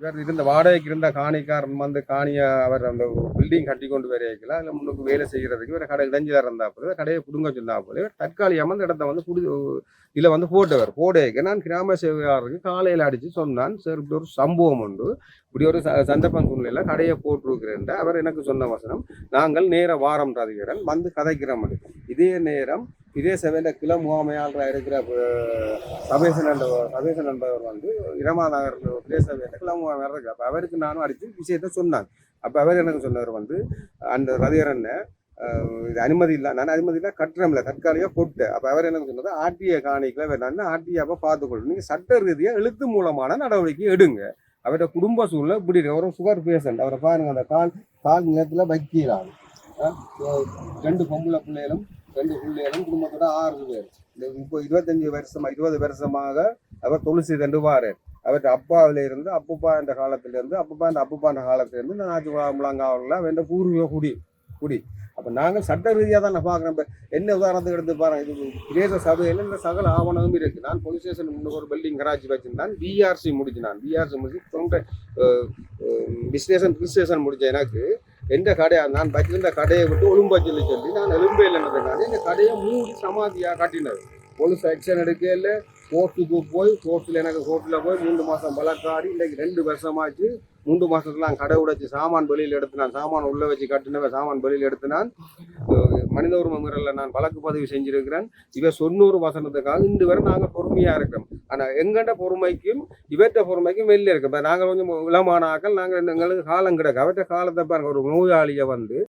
இவர் இருந்த வாடகைக்கு இருந்த காணிக்காரன் வந்து காணியை அவர் அந்த பில்டிங் கட்டி கொண்டு வரைக்கல அதில் முன்னுக்கு வேலை செய்கிறதுக்கு இவர் கடை இடைஞ்சில இருந்தா போல கடையை பிடுங்க சொன்னா போல இவர் தற்காலிகமாக அந்த இடத்த வந்து குடி இதில் வந்து போட்டவர். போடையக்கு நான் கிராம சேவையாளருக்கு காலையில் அடித்து சொன்னான் சார் இப்படி ஒரு சம்பவம் உண்டு. இப்படி ஒரு ச- சந்தர்ப்பம் சூழ்நிலை கடையை போட்டிருக்கிறேன் அவர் எனக்கு சொன்ன வசனம் நாங்கள் நேர வாரம் தருகிறேன் வந்து கதைக்கிறோம் இதே நேரம் இதே சபையில் கிள முகாமையாளராக இருக்கிற அஹ், சபேசன் என்பவர் சபேசன் என்பவர் வந்து இரமா நகர் பிரதேச சபையில் கிள முகாமையாளர் இருக்கு அப்போ அவருக்கு நானும் அடித்து விஷயத்த சொன்னாங்க. அப்போ அவர் எனக்கு சொன்னவர் வந்து அந்த ரதிகரன் இது அனுமதி இல்லை நான் அனுமதி இல்லை கட்டுறமில்ல தற்காலிக கொட்டேன் அப்போ அவர் எனக்கு சொன்னது ஆர்டிஐ காணிக்கல வேணாம்னு ஆர்டிஐவை பார்த்துக்கொள்ளும் நீங்கள் சட்ட ரீதியாக எழுத்து மூலமான நடவடிக்கை எடுங்க. அவரோட குடும்ப சூழ்நிலை இப்படி இருக்கு. அவரும் சுகர் பேஷண்ட் அவரை பாருங்க அந்த கால் கால் நிலத்தில் வைக்கிறாங்க ரெண்டு பொம்பளை பிள்ளைகளும் ரெண்டு பிள்ளைகளும் குடும்பத்தோட ஆறு பேர். இந்த இப்போ இருபத்தஞ்சு வருஷமா இருபது வருஷமாக அவர் துளசி தண்டுவார் அவர் அவர்கிட்ட அப்பாவில இருந்து அப்பப்பா என்ற காலத்திலிருந்து அப்பப்பா இந்த அப்பப்பா என்ற காலத்திலிருந்து இந்த நாச்சு முழங்காவில் வேண்ட பூர்வீக குடி குடி. அப்போ நாங்கள் சட்ட ரீதியாக தான் நான் பார்க்குறேன் இப்போ என்ன உதாரணத்துக்கு எடுத்து பாருங்கள் இது பிரேத சபையில் இந்த சகல ஆவணமும் இருக்குது நான் போலீஸ் ஸ்டேஷன் முன்னுக்கு ஒரு பில்டிங் கராச்சி வச்சுருந்தான். பிஆர்சி முடிச்சு நான். பிஆர்சி முடிச்சு தொண்டை பிஸ்னேஷன் ரிஜிஸ்ட்ரேஷன் முடிச்ச எனக்கு. எந்த கடையாக நான் வச்சிருந்த கடையை விட்டு ஒழும்பா சொல்லி நான் எலும்பே இல்லைன்றதுனால எங்கள் கடையை மூடி சமாதியாக காட்டினார். போலீஸ் ஆக்ஷன் எடுக்கல கோர்ட்டுக்கு போய் கோர்ட்டில் எனக்கு கோர்ட்டில் போய் மூன்று மாதம் வழக்காடி இன்றைக்கு ரெண்டு வருஷமாச்சு. மூன்று மாசத்துல நான் கடை உடைச்சி சாமான் வெளியில் எடுத்தினான். சாமான் உள்ளே வச்சு கட்டினவன் சாமான் வெளியில் எடுத்தினான். மனித உரிமை முறையில் நான் வழக்கு பதிவு செஞ்சுருக்கிறேன். இவர் சொன்னூறு வசனத்துக்காக இன்று வரை நாங்கள் பொறுமையாக இருக்கிறோம். ஆனால் எங்கண்ட பொறுமைக்கும் இவற்ற பொறுமைக்கும் வெளியில் இருக்கு இப்போ நாங்கள் கொஞ்சம் இளமான ஆக்கள் நாங்கள் எங்களுக்கு காலம் கிடக்கு. அவற்ற காலத்தை பாருங்க ஒரு நோயாளியை வந்து